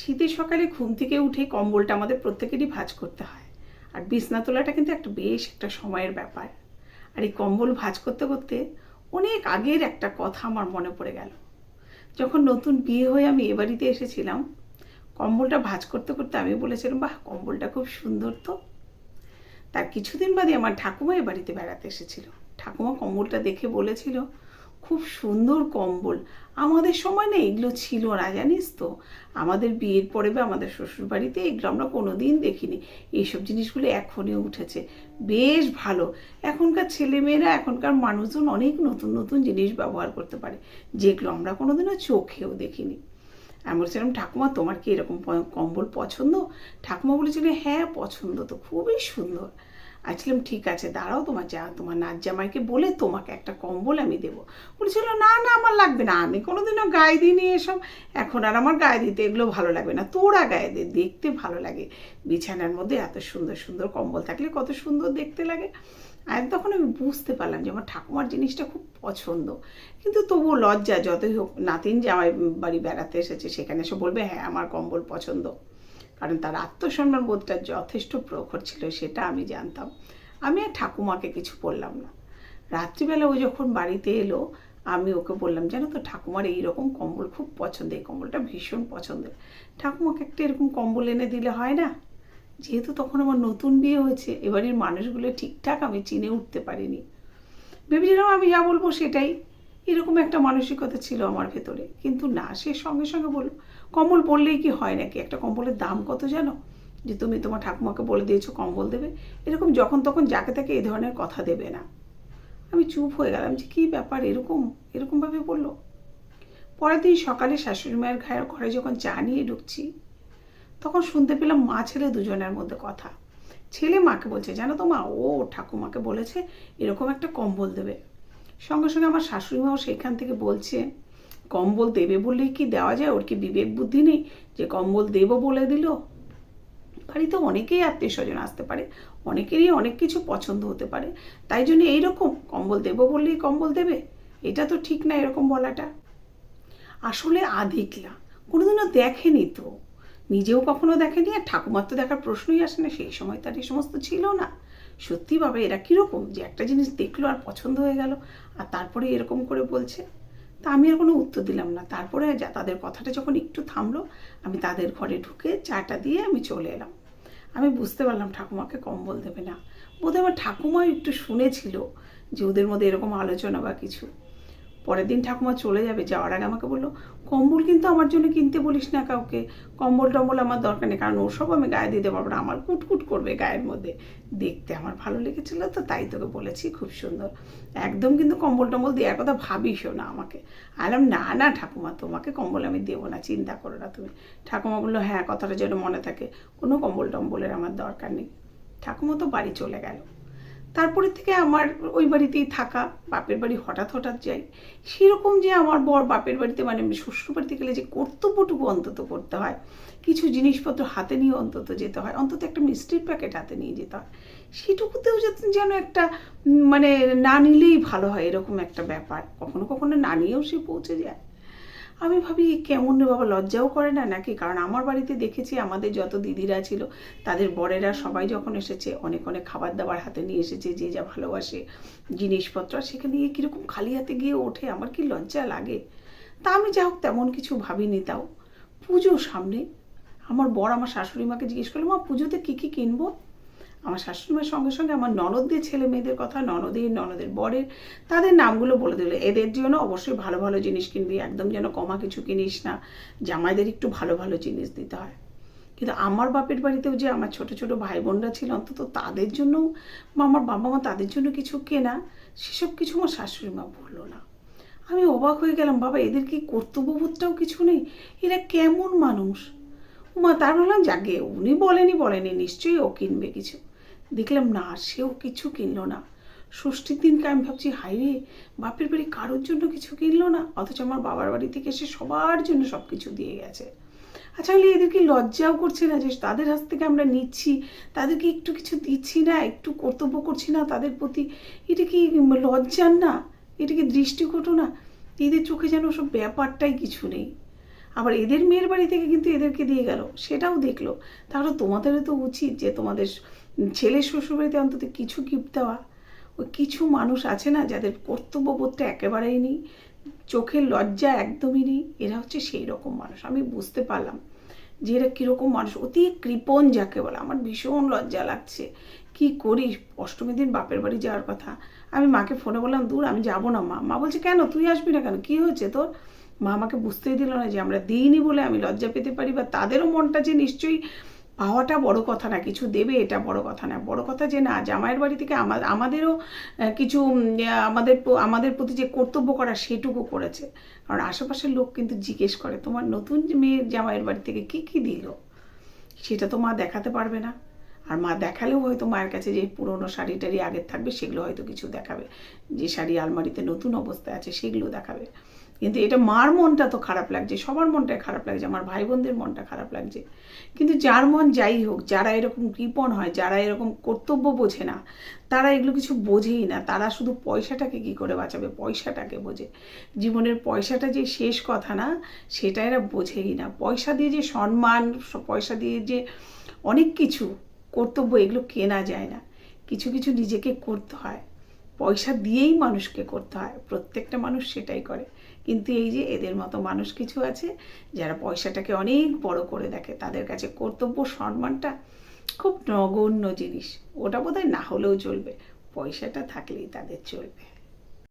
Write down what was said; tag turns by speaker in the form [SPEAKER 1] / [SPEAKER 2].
[SPEAKER 1] শীতের সকালে ঘুম থেকে উঠে কম্বলটা আমাদের প্রত্যেকেরই ভাঁজ করতে হয়। আর বিছনা তোলাটা কিন্তু একটা বেশ একটা সময়ের ব্যাপার। আর এই কম্বল ভাঁজ করতে করতে অনেক আগের একটা কথা আমার মনে পড়ে গেল। যখন নতুন বিয়ে হয়ে আমি এ বাড়িতে এসেছিলাম, কম্বলটা ভাঁজ করতে করতে আমি বলেছিলাম, বাহ, কম্বলটা খুব সুন্দর তো? তার কিছুদিন বাদে আমার ঠাকুমা এ বাড়িতে বেড়াতে এসেছিল। ঠাকুমা কম্বলটা দেখে বলেছিল খুব সুন্দর কম্বল। আমাদের সময় না এগুলো ছিল না, জানিস তো? আমাদের বিয়ের পরে বা আমাদের শ্বশুর বাড়িতে এগুলো আমরা কোনো দিন দেখিনি। এইসব জিনিসগুলো এখনই উঠেছে। বেশ ভালো। এখনকার ছেলেমেয়েরা, এখনকার মানুষজন অনেক নতুন নতুন জিনিস ব্যবহার করতে পারে, যেগুলো আমরা কোনোদিনও চোখেও দেখিনি। আমি বলছিলাম, ঠাকুমা, তোমার কি এরকম কম্বল পছন্দ? ঠাকুমা বলেছিল হ্যাঁ পছন্দ তো, খুবই সুন্দর। আছিলাম ঠিক আছে, দাঁড়াও তোমার যা, তোমার নাচ জামাইকে বলে তোমাকে একটা কম্বল আমি দেবো। বলেছিল, না না, আমার লাগবে না। আমি কোনোদিনও গায়ে দিইনি এসব। এখন আর আমার গায়ে দিতে এগুলো ভালো লাগবে না। তোরা গায়ে দে, দেখতে ভালো লাগে। বিছানার মধ্যে এত সুন্দর সুন্দর কম্বল থাকলে কত সুন্দর দেখতে লাগে। আর তখন আমি বুঝতে পারলাম যে আমার ঠাকুমার জিনিসটা খুব পছন্দ। কিন্তু তবুও লজ্জা, যতই হোক, নাতিন জামাই বাড়ি বেড়াতে এসেছে, সেখানে এসে বলবে হ্যাঁ আমার কম্বল পছন্দ। কারণ তার আত্মসম্মান বোধটা যথেষ্ট প্রখর ছিল, সেটা আমি জানতাম। আমি আর ঠাকুমাকে কিছু বললাম না। রাত্রিবেলা ও যখন বাড়িতে এলো, আমি ওকে বললাম, জানো তো, ঠাকুমার এইরকম কম্বল খুব পছন্দ এই কম্বলটা ভীষণ পছন্দের। ঠাকুমাকে একটা এরকম কম্বল এনে দিলে হয় না? যেহেতু তখন আমার নতুন বিয়ে হয়েছে, এবারের মানুষগুলো ঠিকঠাক আমি চিনে উঠতে পারিনি। ভেবেছিলাম আমি যা বলব সেটাই। এরকম একটা মানসিকতা ছিল আমার ভেতরে। কিন্তু না, সে সঙ্গে সঙ্গে বলল কম্বল পরলেই কি হয় নাকি? একটা কম্বলের দাম কত জানো? যে তুমি তোমার ঠাকুমাকে বলে দিয়েছ কম্বল দেবে। এরকম যখন তখন যাকে তাকে এই ধরনের কথা দেবে না। আমি চুপ হয়ে গেলাম যে কী ব্যাপার এরকম? এরকমভাবে বলল, পরের দিন সকালে শাশুড়ি মায়ের ঘরে ঘরে যখন চা নিয়ে ঢুকছি, তখন শুনতে পেলাম মা ছেলে দুজনের মধ্যে কথা। ছেলে মাকে বলছে, জানো তো মা, ও ঠাকুমাকে বলেছে এরকম একটা কম্বল দেবে। সঙ্গে সঙ্গে আমার শাশুড়ি মাও সেখান থেকে বলছে কম্বল দেবে বললেই কি দেওয়া যায়? ওর কি বিবেক বুদ্ধি নেই যে কম্বল দেবো বলে দিল? বাড়িতে অনেকেই আত্মীয় স্বজন আসতে পারে, অনেকেরই অনেক কিছু পছন্দ হতে পারে। তাই জন্য এইরকম কম্বল দেবো বললেই কম্বল দেবে? এটা তো ঠিক না এরকম বলাটা। আসলে আধিকলা কোনোদিনও দেখেনি তো? নিজেও কখনো দেখেনি আর ঠাকুমার তো দেখার প্রশ্নই আসে না, সেই সময় তার এই সমস্ত ছিল না। সত্যি বাবা, এরা কীরকম? যে একটা জিনিস দেখল আর পছন্দ হয়ে গেল, আর তারপরে এরকম করে বলছে। তা আমি আর কোনো উত্তর দিলাম না। তারপরে যা, তাদের কথাটা যখন একটু থামলো, আমি তাদের ঘরে ঢুকে চাটা দিয়ে আমি চলে এলাম। আমি বুঝতে পারলাম ঠাকুমাকে কম্বল দেবে না। বোধহয় আমার ঠাকুমাও একটু শুনেছিল যে ওদের মধ্যে এরকম আলোচনা বা কিছু। পরের দিন ঠাকুমা চলে যাবে, যাওয়ার আগে আমাকে বলল, কম্বল কিন্তু আমার জন্য কিনতে বলিস না কাউকে। কম্বল টম্বল আমার দরকার নেই, কারণ ওসব আমি গায়ে দিতে পারব না আমার কুটকুট করবে গায়ের মধ্যে। দেখতে আমার ভালো লেগেছিলো তো, তাই তোকে বলেছি, খুব সুন্দর। একদম কিন্তু কম্বল টম্বল দেওয়ার কথা ভাবিসও না আমাকে। আলাম না না ঠাকুমা, তোমাকে কম্বল আমি দেবো না, চিন্তা করো না তুমি। ঠাকুমা বলল হ্যাঁ কথাটা যেন মনে থাকে, কোনো কম্বল টম্বলের আমার দরকার নেই। ঠাকুমা তো বাড়ি চলে গেল। তারপরে থেকে আমার ওই বাড়িতেই থাকা, বাপের বাড়ি হঠাৎ হঠাৎ যাই। সেরকম যে আমার বর বাপের বাড়িতে মানে শ্বশুর বাড়িতে গেলে যে কর্তব্যটুকু অন্তত করতে হয়, কিছু জিনিসপত্র হাতে নিয়ে অন্তত যেতে হয়, অন্তত একটা মিষ্টির প্যাকেট হাতে নিয়ে যেতে হয়, সেটুকুতেও যেন একটা মানে না নিলেই ভালো হয়, এরকম একটা ব্যাপার। কখনো কখনো না নিয়েও সে পৌঁছে যায়। আমি ভাবি, কেমন রে বাবা, লজ্জাও করে না নাকি? কারণ আমার বাড়িতে দেখেছি, আমাদের যত দিদিরা ছিল, তাদের বরেরা সবাই যখন এসেছে, অনেক অনেক খাবার দাবার হাতে নিয়ে এসেছে, যে যা ভালোবাসে, জিনিসপত্র, সেখানে গিয়ে কীরকম খালি হাতে গিয়ে ওঠে, আমার কি লজ্জা লাগে? তা আমি যা হোক তেমন কিছু ভাবিনি তাও। পুজো সামনে, আমার বর আমার শাশুড়ি মাকে জিজ্ঞেস করল, মা, পুজোতে কী কী কিনবো? আমার শাশুড়ি মার সঙ্গে সঙ্গে আমার ননদদের ছেলে মেয়েদের কথা, ননদের ননদের বরের তাদের নামগুলো বলে দিল। এদের জন্য অবশ্যই ভালো ভালো জিনিস কিনবি, একদম যেন কমা কিছু কিনিস না। জামাইদের একটু ভালো ভালো জিনিস দিতে হয়। কিন্তু আমার বাপের বাড়িতেও যে আমার ছোট ছোট ভাই বোনরা ছিল, অন্তত তাদের জন্যও বা আমার বাবা মা তাদের জন্য কিছু কেনা, সেসব কিছু আমার শাশুড়ি মা বলল না। আমি অবাক হয়ে গেলাম, বাবা, এদের কি কর্তব্যবোধটাও কিছু নেই? এরা কেমন মানুষ? মা তার বললাম যাকে উনি বলেনি বলেনি, নিশ্চয়ই ও কিনবে কিছু। দেখলাম না, সেও কিছু কিনলো না। ষষ্ঠীর দিনকে আমি ভাবছি হাই রে বাপের বাড়ি কারোর জন্য কিছু কিনলো না? অথচ আমার বাবার বাড়ি থেকে এসে সবার জন্য সব কিছু দিয়ে গেছে। আচ্ছা হলে এদেরকে লজ্জাও করছে না যে তাদের হাত থেকে আমরা নিচ্ছি, তাদেরকে একটু কিছু দিচ্ছি না, একটু কর্তব্য করছি না তাদের প্রতি? এটা কি লজ্জার না? এটা কি দৃষ্টিকটু না? এদের চোখে যেন সব ব্যাপারটাই কিছু নেই। আবার এদের মেয়ের বাড়ি থেকে কিন্তু এদেরকে দিয়ে গেল, সেটাও দেখল। তাহলে তোমাদেরও তো উচিত যে তোমাদের ছেলের শ্বশুরবাড়িতে অন্তত কিছু গিফট দেওয়া। ওই কিছু মানুষ আছে না যাদের কর্তব্যবোধটা একেবারেই নেই, চোখের লজ্জা একদমই নেই, এরা হচ্ছে সেই রকম মানুষ। আমি বুঝতে পারলাম যে এরা কীরকম মানুষ, অতি কৃপণ যাকে বলে। আমার ভীষণ লজ্জা লাগছে। কি করি? অষ্টমীর দিন বাপের বাড়ি যাওয়ার কথা। আমি মাকে ফোনে বললাম, দূর, আমি যাব না মা। মা বলছে, কেন? তুই আসবি না কেন? কি হয়েছে তোর? মা আমাকে বুঝতেই দিল না যে আমরা দিইনি বলে আমি লজ্জা পেতে পারি বা তাদেরও মনটা যে নিশ্চয়ই পাওয়াটা বড় কথা না, কিছু দেবে এটা বড় কথা না। বড় কথা যে না, জামাইয়ের বাড়ি থেকে আমা- আমাদেরও কিছু আমাদের আমাদের প্রতি যে কর্তব্য করা সেটুকু করেছে। কারণ আশেপাশের লোক কিন্তু জিজ্ঞেস করে, তোমার নতুন মেয়ের জামাইয়ের বাড়ি থেকে কি কি দিল? সেটা তো মা দেখাতে পারবে না। আর মা দেখালেও হয়তো মায়ের কাছে যে পুরনো শাড়ি টাড়ি আগের থাকবে, সেগুলো হয়তো কিছু দেখাবে। যে শাড়ি আলমারিতে নতুন অবস্থায় আছে, সেগুলো দেখাবে। কিন্তু এটা মার মনটা তো খারাপ লাগছে, সবার মনটাই খারাপ লাগছে, আমার ভাই বোনদের মনটা খারাপ লাগছে। কিন্তু যার মন যাই হোক, যারা এরকম কৃপণ হয়, যারা এরকম কর্তব্য বোঝে না, তারা এগুলো কিছু বোঝেই না। তারা শুধু পয়সাটাকে কি করে বাঁচাবে? পয়সাটাকে বোঝে। জীবনের পয়সাটা যে শেষ কথা না, সেটা এরা বোঝেই না। পয়সা দিয়ে যে সম্মান, পয়সা দিয়ে যে অনেক কিছু, কর্তব্য এগুলো কেনা যায় না। কিছু কিছু নিজেকে করতে হয়। পয়সা দিয়েই মানুষকে করতে হয়। প্রত্যেকটা মানুষ সেটাই করে। কিন্তু এই যে এদের মতো মানুষ কিছু আছে, যারা পয়সাটাকে অনেক বড় করে দেখে, তাদের কাছে কর্তব্য সম্মানটা খুব নগণ্য জিনিস। ওটা বোধহয় না হলেও চলবে। পয়সাটা থাকলেই তাদের চলবে।